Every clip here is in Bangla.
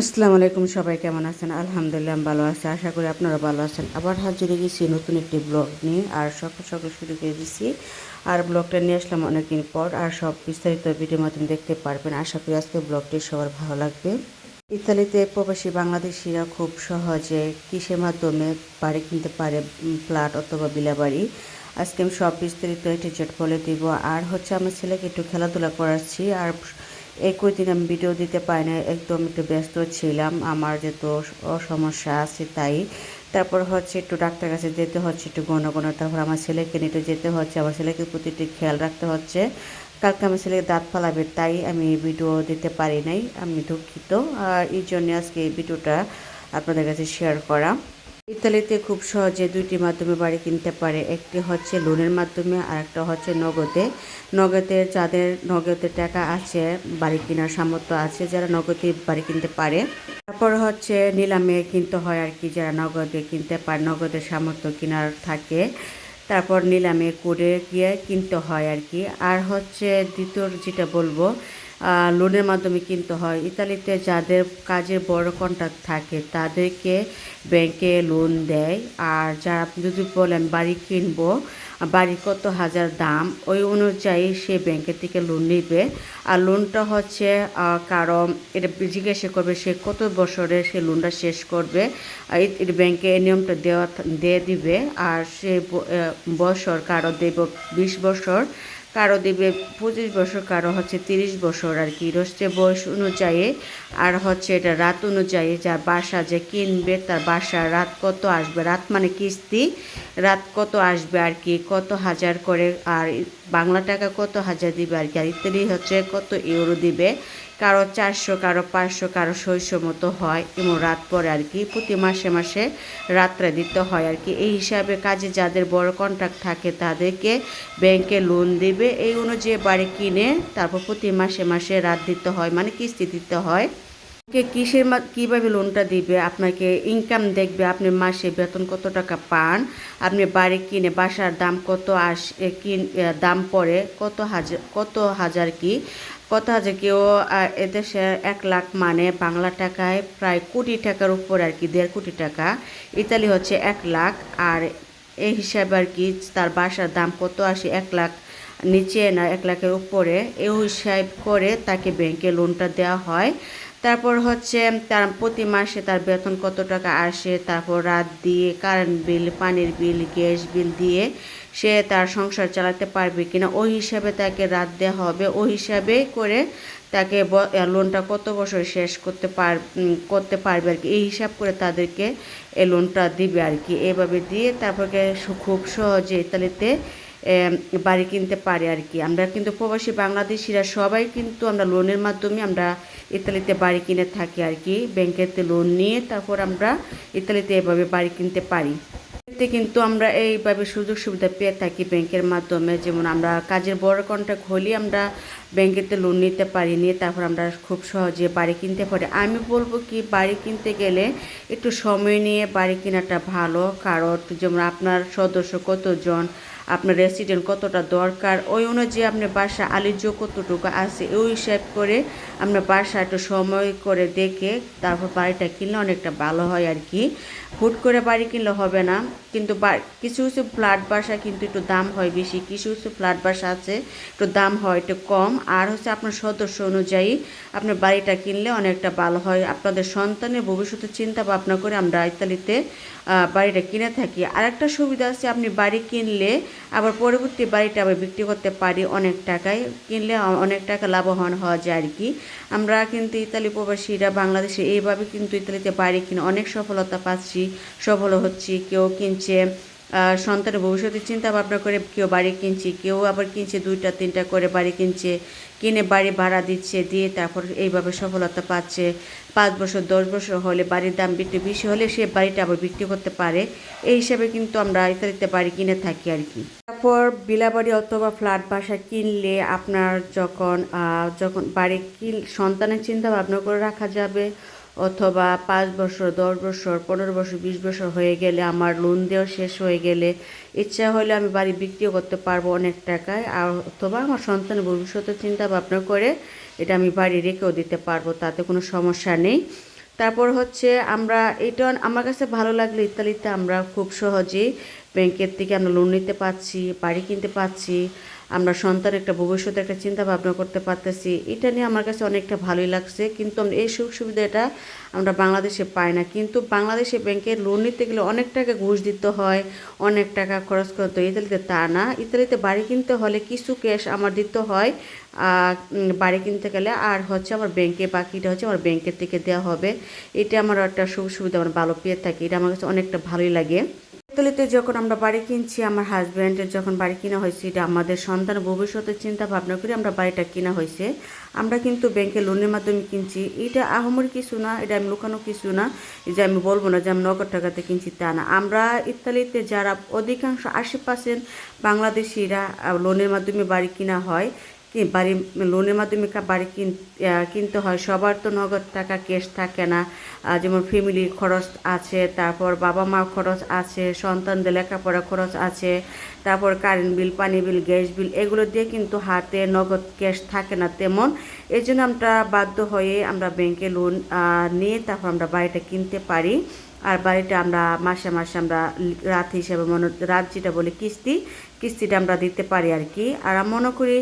আসসালামু আলাইকুম, সবাই কেমন আছেন? আলহামদুলিল্লাহ আমি ভালো আছি, আশা করি আপনারা ভালো আছেন। আবার হাজিরে গেছি নতুন একটি ব্লগ নিয়ে, আর সকাল সকাল শুরু করে দিচ্ছি আর ব্লগটা নিয়ে আসলাম অনেকদিন পর, আর সব বিস্তারিত ভিডিওর মাধ্যমে দেখতে পারবেন। আশা করি আজকে ব্লগটি সবার ভালো লাগবে। ইতালিতে প্রবাসী বাংলাদেশিরা খুব সহজে কিসের মাধ্যমে বাড়ি কিনতে পারে ফ্ল্যাট অথবা বিলা বাড়ি আজকে আমি সব বিস্তারিত এটি জেট বলে দিব। আর হচ্ছে আমার ছেলেকে একটু খেলাধুলা করাচ্ছি, আর এই কয়েকদিন আমি ভিডিও দিতে পারি না একদম একটু ব্যস্ত ছিলাম, আমার যেহেতু সমস্যা আছে তাই। তারপর হচ্ছে একটু ডাক্তার কাছে যেতে হচ্ছে, একটু ঘন ঘন। তারপর আমার ছেলেকে একটু যেতে হচ্ছে, আমার ছেলেকে প্রতি একটু খেয়াল রাখতে হচ্ছে। কালকে আমার ছেলেকে দাঁত ফালাবে, তাই আমি ভিডিও দিতে পারি নাই, আমি দুঃখিত। আর এই জন্য আজকে এই ভিডিওটা আপনাদের কাছে শেয়ার করা। ইতালিতে খুব সহজে দুইটি মাধ্যমে বাড়ি কিনতে পারে। একটি হচ্ছে লোনের মাধ্যমে আর একটা হচ্ছে নগদে। নগদে যাদের নগদে টাকা আছে, বাড়ি কেনার সামর্থ্য আছে, যারা নগদে বাড়ি কিনতে পারে। তারপর হচ্ছে নিলামে কিনতে হয় আর কি, যারা নগদে কিনতে পারে নগদের সামর্থ্য কেনার থাকে। তারপর নিলামে করে গিয়ে কিনতে হয় আর কি। আর হচ্ছে দ্বিতীয় যেটা বলব লোনের মাধ্যমে কিনতে হয়। ইতালিতে যাদের কাজের বড় কন্ট্রাক্ট থাকে, তাদেরকে ব্যাংকে লোন দেয়। আর যারা, যদি বলেন বাড়ি কিনবো বাড়ি কত হাজার দাম, ওই অনুযায়ী সে ব্যাংকের থেকে লোন নেবে। আর লোনটা হচ্ছে কারও, এটা জিজ্ঞাসা করবে সে কত বছরে সে লোনটা শেষ করবে। ব্যাংকে এই নিয়মটা দেওয়া, দিয়ে দিবে। আর সে বছর কারও দেব, বিশ বছর কারও দেবে পঁচিশ বছর, কারও হচ্ছে তিরিশ বছর আর কি। হচ্ছে বয়স অনুযায়ী আর হচ্ছে এটা রাত অনুযায়ী যা বাসা যে কিনবে, তার বাসা রাত কত আসবে, রাত মানে কিস্তি। রাত কত আসবে আর কি, কত হাজার করে, আর বাংলা টাকা কত হাজার দিবে আর কি, আর ইত্যাদি হচ্ছে কত ইউরো দিবে। কারও চারশো, কারও পাঁচশো, কারও ছয়শো মতো হয় এমন রাত পরে আর কি, প্রতি মাসে মাসে রাত্রে দিতে হয় আর কি। এই হিসাবে কাজে যাদের বড় কন্ট্রাক্ট থাকে তাদেরকে ব্যাংকে লোন দিবে, এই অনুযায়ী বাড়ি কিনে তারপর প্রতি মাসে মাসে রাত দিতে হয় মানে কিস্তি দিতে হয়। কিসের কীভাবে লোনটা দিবে? আপনাকে ইনকাম দেখবে, আপনি মাসে বেতন কত টাকা পান, আপনি বাড়ি কিনে বাসার দাম কত আস কিন দাম পড়ে, কত হাজার কত হাজার কি? কত হাজার কেউ এদেশে এক লাখ মানে বাংলা টাকায় প্রায় কোটি টাকার উপর আর কি, দেড় কোটি টাকা। ইতালি হচ্ছে এক লাখ, আর এই হিসাবে আর কি তার বাসার দাম কত আসে? এক লাখ নিচে না, এক লাখের উপরে। এই হিসাব করে তাকে ব্যাংকে লোনটা দেওয়া হয়। তারপর হচ্ছে তার প্রতি মাসে তার বেতন কত টাকা আসে, তারপর রাত দিয়ে কারেন্ট বিল পানির বিল গ্যাস বিল দিয়ে সে তার সংসার চালাতে পারবে কিনা, ওই হিসাবে তাকে রাত দেওয়া হবে। ওই হিসাবে করে তাকে লোনটা কত বছর শেষ করতে পার করতে পারবে আর কি। এই হিসাব করে তাদেরকে এই লোনটা দিবে আর কি। এভাবে দিয়ে তারপরে খুব সহজে ইতালিতে বাড়ি কিনতে পারে আর কি। আমরা কিন্তু প্রবাসী বাংলাদেশিরা সবাই কিন্তু আমরা লোনের মাধ্যমে আমরা ইতালিতে বাড়ি কিনে থাকি আর কি। ব্যাংকেতে লোন নিয়ে তারপর আমরা ইতালিতে এভাবে বাড়ি কিনতে পারি। এতে কিন্তু আমরা এইভাবে সুযোগ সুবিধা পেয়ে থাকি ব্যাংকের মাধ্যমে। যেমন আমরা কাজের বড় কন্ট্রাক্ট হলে আমরা ব্যাংকেতে লোন নিতে পারি, নিয়ে তারপর আমরা খুব সহজে বাড়ি কিনতে পারি। আমি বলব কি, বাড়ি কিনতে গেলে একটু সময় নিয়ে বাড়ি কেনাটা ভালো। কারণ যেমন আপনার সদস্য কতজন আপনার রেসিডেন্ট কতটা দরকার, ওই অনুযায়ী আপনার বাসা আলিজ্য কতটুকু আছে ওই হিসাব করে আপনার বাসা একটু সময় করে দেখে তারপর বাড়িটা কিনলে অনেকটা ভালো হয় আর কি। হুট করে বাড়ি কিনলে হবে না, কিন্তু কিছু কিছু ফ্ল্যাট বাসা কিন্তু একটু দাম হয় বেশি, কিছু কিছু ফ্ল্যাট বাসা আছে একটু দাম হয় একটু কম, আর হচ্ছে আপনার সদস্য অনুযায়ী আপনার বাড়িটা কিনলে অনেকটা ভালো হয়। আপনাদের সন্তানের ভবিষ্যতে চিন্তা ভাবনা করে আমরা ইতালিতে বাড়িটা কিনে থাকি। আর একটা সুবিধা আছে, আপনি বাড়ি কিনলে আবার পরবর্তী বাড়িটা আবার বিক্রি করতে পারি অনেক টাকায়। কিনলে অনেক টাকা লাভবান হওয়া যায় আর কি। আমরা কিন্তু ইতালি প্রবাসীরা, বাংলাদেশে এইভাবে কিন্তু ইতালিতে বাড়ি কিনে অনেক সফলতা পাচ্ছি, সফল হচ্ছি। কেউ কিনছে সন্তানের ভবিষ্যতের চিন্তা ভাবনা করে কেউ বাড়ি কিনছে, কেউ আবার কিনছে দুইটা, তিনটা করে বাড়ি কিনছে, কিনে বাড়ি ভাড়া দিচ্ছে, দিয়ে তারপর এইভাবে সফলতা পাচ্ছে। পাঁচ বছর, দশ বছর হলে বাড়ির দাম একটু বেশি হলে সে বাড়িটা আবার বিক্রি করতে পারে। এই হিসাবে কিন্তু আমরা ইত্যাদিতে বাড়ি কিনে থাকি আর কি। তারপর বিলাবাড়ি অথবা ফ্ল্যাট বাসা কিনলে আপনার যখন যখন বাড়ি কিন, সন্তানের চিন্তা ভাবনা করে রাখা যাবে। অথবা পাঁচ বছর, দশ বছর, পনেরো বছর, বিশ বছর হয়ে গেলে আমার লোন দেওয়া শেষ হয়ে গেলে ইচ্ছা হলে আমি বাড়ি বিক্রিও করতে পারব অনেক টাকায়, আর অথবা আমার সন্তানের ভবিষ্যতের চিন্তা ভাবনা করে এটা আমি বাড়ি রেখেও দিতে পারব, তাতে কোনো সমস্যা নেই। তারপর হচ্ছে আমরা এটা আমার কাছে ভালো লাগল ইতালিতে আমরা খুব সহজেই ব্যাংকের থেকে আমরা লোন নিতে পারছি, বাড়ি কিনতে পারছি। আমরা সন্তানের একটা ভবিষ্যতে একটা চিন্তা ভাবনা করতে পারতেছি, এটা নিয়ে আমার কাছে অনেকটা ভালোই লাগছে। কিন্তু এই সুখ সুবিধাটা আমরা বাংলাদেশে পাই না। কিন্তু বাংলাদেশে ব্যাংকে লোন নিতে গেলে অনেক টাকা ঘুষ দিতে হয়, অনেক টাকা খরচ করতে হয়। ইতালিতে তা না। ইতালিতে বাড়ি কিনতে হলে কিছু ক্যাশ আমার দিতে হয় বাড়ি কিনতে গেলে আর হচ্ছে আমার ব্যাংকে, বাকিটা হচ্ছে আমার ব্যাংকের থেকে দেওয়া হবে। এটা আমার একটা সুখ সুবিধা আমার ভালো পেয়ে থাকি। এটা আমার কাছে অনেকটা ভালোই লাগে। ইতালিতে যখন আমরা বাড়ি কিনছি, আমার হাজব্যান্ডের যখন বাড়ি কিনা হয়েছে, এটা আমাদের সন্তান ভবিষ্যতের চিন্তা ভাবনা করে আমরা বাড়িটা কিনা হয়েছে। আমরা কিন্তু ব্যাংকে লোনের মাধ্যমে কিনছি। এটা আহমর কিছু না, এটা আমি লুকানো কিছু না, যে আমি বলব না যে আমি নগদ টাকাতে কিনছি তা না। আমরা ইতালিতে যারা অধিকাংশ আশি পার্সেন্ট বাংলাদেশিরা লোনের মাধ্যমে বাড়ি কিনা হয় বাড়ি, লোনের মাধ্যমে বাড়ি কিন কিনতে হয়, সবার তো নগদ টাকা ক্যাশ থাকে না। যেমন ফ্যামিলির খরচ আছে, তারপর বাবা মার খরচ আছে, সন্তানদের লেখাপড়া খরচ আছে, তারপর কারেন্ট বিল পানি বিল গ্যাস বিল এগুলো দিয়ে কিন্তু হাতে নগদ ক্যাশ থাকে না তেমন। এই জন্য আমরা বাধ্য হয়ে আমরা ব্যাংকে লোন নিয়ে তারপর আমরা বাড়িটা কিনতে পারি। আর বাড়িটা আমরা মাসে মাসে আমরা রাত হিসাবে মনে রাত যেটা বলি কিস্তি কিস্তিটা আমরা দিতে পারি আর কি। আর আমি মনে করি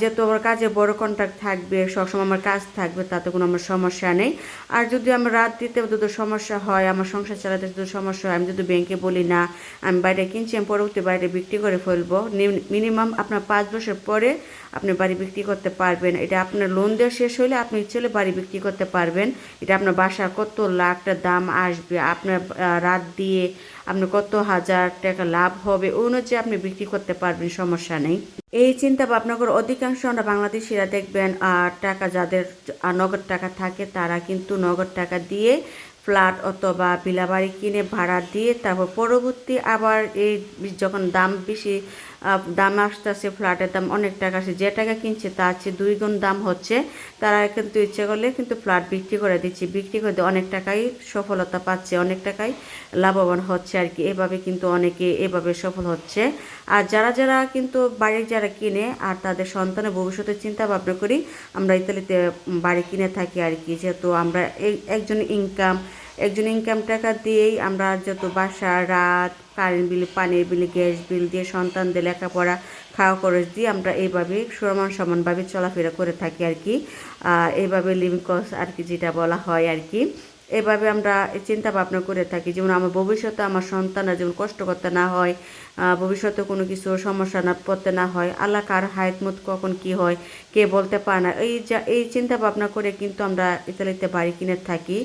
যেহেতু আমার কাজে বড় কন্ট্রাক্ট থাকবে, সবসময় আমার কাজ থাকবে, তাতে কোনো আমার সমস্যা নেই। আর যদি আমার রাত দিতে যদি সমস্যা হয়, আমার সংসার চালাতে যদি সমস্যা হয়, আমি যদি ব্যাংকে বলি না, আমি বাইরে কিনছি, আমি পরবর্তী বাইরে বিক্রি করে ফেলব মিনিমাম আপনার পাঁচ বছর পরে আপনি বাড়ি বিক্রি করতে পারবেন। এটা আপনার লোন দেওয়া শেষ হলে আপনি চলে বাড়ি বিক্রি করতে পারবেন। এটা আপনার বাসার কত লাখটা দাম আসবে, আপনার রাত দিয়ে আপনার কত হাজার টাকা লাভ হবে, ওই অনুযায়ী আপনি বিক্রি করতে পারবেন, সমস্যা নেই। এই চিন্তা ভাবনা করে অধিকাংশ আমরা বাংলাদেশিরা দেখবেন আর টাকা যাদের নগদ টাকা থাকে তারা কিন্তু নগদ টাকা দিয়ে ফ্ল্যাট অথবা বিলাবাড়ি কিনে ভাড়া দিয়ে তারপর পরবর্তী আবার এই যখন দাম বেশি দাম আসতেছে ফ্ল্যাটের দাম অনেক টাকা আছে। যে টাকা কিনছে তার চেয়ে দুই গুণ দাম হচ্ছে। তারা কিন্তু ইচ্ছে করলে কিন্তু ফ্ল্যাট বিক্রি করে দিচ্ছে। বিক্রি করে দিয়ে অনেক টাকাই সফলতা পাচ্ছে, অনেক টাকাই লাভবান হচ্ছে আর কি। এভাবে কিন্তু অনেকে এভাবে সফল হচ্ছে। আর যারা যারা কিন্তু বাড়ির যারা কিনে আর তাদের সন্তানের ভবিষ্যতের চিন্তা ভাবনা করি, আমরা ইতালিতে বাড়ি কিনে থাকি আর কি। যেহেতু আমরা এই একজন ইনকাম একজন ইনকাম টাকা দিয়েই আমরা যত বাসা, রাত কারেন্ট বিল পানির বিল গ্যাস বিল দিয়ে সন্তানদের লেখাপড়া, খাওয়া খরচ দিয়ে আমরা এইভাবে সমান সমানভাবে চলাফেরা করে থাকি আর কি। এইভাবে লিভিং কস্ট আর কি যেটা বলা হয় আর কি। এভাবে আমরা চিন্তা ভাবনা করে থাকি। যেমন আমার ভবিষ্যতে আমার সন্তানরা যেমন কষ্ট করতে না হয় ভবিষ্যতে কোনো কিছু সমস্যা না পড়তে না হয়, আল্লাহ কার হায়াতমত কখন কি হয়, কে বলতে পারে না, এই যা, এই চিন্তা ভাবনা করে কিন্তু আমরা ইতালিতে বাড়ি কিনে থাকি।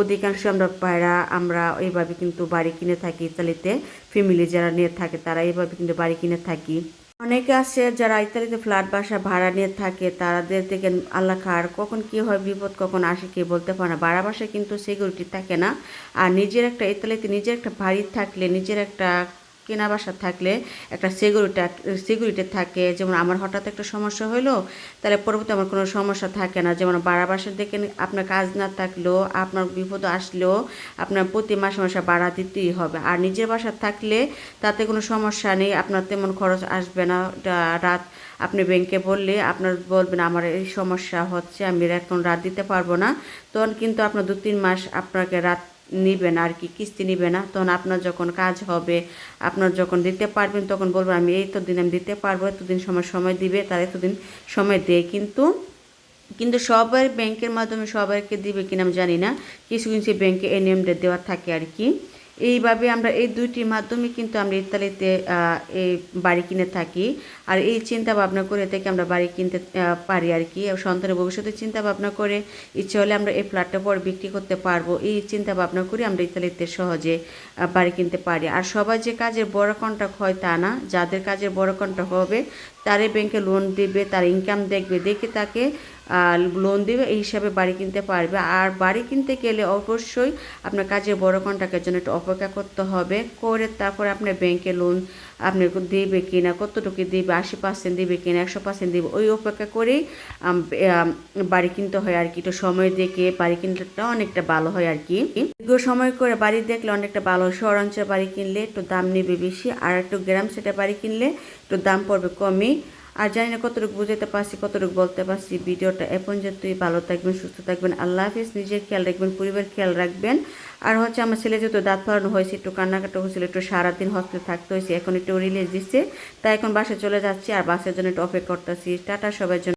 অধিকাংশ আমরা পায়রা আমরা এইভাবে কিন্তু বাড়ি কিনে থাকি ইতালিতে। ফ্যামিলি যারা নিয়ে থাকে তারা এইভাবে কিন্তু বাড়ি কিনে থাকি। অনেকে আছে যারা ইতালিতে ফ্ল্যাট বাসা ভাড়া নিয়ে থাকে, তাদের থেকে, আল্লাহ খার, কখন কি হয় বিপদ, কখন আসে কি বলতে পারে না। ভাড়া বাসায় কিন্তু সিকিউরিটি থাকে না। আর নিজের একটা, ইতালিতে নিজের একটা বাড়ি থাকলে নিজের একটা কেনা বাসা থাকলে একটা সিকিউরিটি সিকিউরিটি থাকে, যেমন আমার হঠাৎ একটা সমস্যা হলো তাহলে পরবর্তী আমার কোনো সমস্যা থাকে না। যেমন ভাড়া বাসার দেখে আপনার কাজ না থাকলেও আপনার বিপদ আসলেও আপনার প্রতি মাসে মাসে বাড়া দিতেই হবে। আর নিজের বাসা থাকলে তাতে কোনো সমস্যা নেই, আপনার তেমন খরচ আসবে না। রাত আপনি ব্যাংকে বললে আপনার বলবেন, আমার এই সমস্যা হচ্ছে, আমি এখন রাত দিতে পারব না। তখন কিন্তু আপনার দু তিন মাস আপনাকে রাত নিবে না আর কি, কিস্তি নিবে না। তখন আপনার যখন কাজ হবে, আপনার যখন দিতে পারবেন তখন বলবেন আমি এই তো দিন আমি দিতে পারব, এতদিন সময় সময় দিবে, তার এতদিন সময় দেয় কিন্তু কিন্তু সবাই ব্যাংকের মাধ্যমে সবাইকে দিবে কিনা আমি জানি না। কিছু কিছু ব্যাংকে এই নিয়মটা দেওয়া থাকে আর কি। এইভাবে আমরা এই দুইটির মাধ্যমে কিন্তু আমরা ইতালিতে এই বাড়ি কিনে থাকি। আর এই চিন্তা ভাবনা করে থেকে আমরা বাড়ি কিনতে পারি আর কি। সন্তানের ভবিষ্যতে চিন্তা ভাবনা করে ইচ্ছে হলে আমরা এই ফ্ল্যাটটা পর বিক্রি করতে পারব। এই চিন্তা ভাবনা করে আমরা ইতালিতে সহজে বাড়ি কিনতে পারি। আর সবাই যে কাজের বড় কন্ট্রাক্ট হয় তা না। যাদের কাজের বড় কন্ট্রাক্ট হবে তারে ব্যাংকে লোন দিবে, তার ইনকাম দেখবে, দেখে তাকে লোন দিবে, এই হিসাবে বাড়ি কিনতে পারবে। আর বাড়ি কিনতে গেলে অবশ্যই আপনার কাজের বড় কন্ট্রাক্টের জন্য একটু অপেক্ষা করতে হবে। করে তারপরে আপনার ব্যাংকে লোন আপনি দিবে কিনা, কতটুকু দিবে, আশি পার্সেন্ট দিবে কিনা, একশো পার্সেন্ট দিবে, ওই অপেক্ষা করেই বাড়ি কিনতে হয় আর কি। একটু সময় দেখে বাড়ি কিনতে অনেকটা ভালো হয় আর কি। দীর্ঘ সময় করে বাড়ি দেখলে অনেকটা ভালো হয়। শহর অঞ্চলে বাড়ি কিনলে একটু দাম নেবে বেশি, আর একটু গ্রাম সেটা বাড়ি কিনলে একটু দাম পড়বে কমই। আর জানি না কতটুকু বুঝাইতে পারছি, কতটুকু বলতে পারছি। ভিডিওটা এ পর্যন্তই ভালো থাকবেন, সুস্থ থাকবেন। আল্লাহ হাফিজ। নিজের খেয়াল রাখবেন পরিবার খেয়াল রাখবেন। আর হচ্ছে আমার ছেলে যেহেতু দাঁত ফাড়ানো হয়েছে, একটু কান্নাকাটা হয়েছিল, একটু সারাদিন হসপিটালে থাকতে হয়েছে, এখন একটু রিলিজ দিচ্ছে। তাই এখন বাসে চলে যাচ্ছি আর বাসের জন্য একটু অপেক্ষা করতেছি। টাটা সবার জন্য।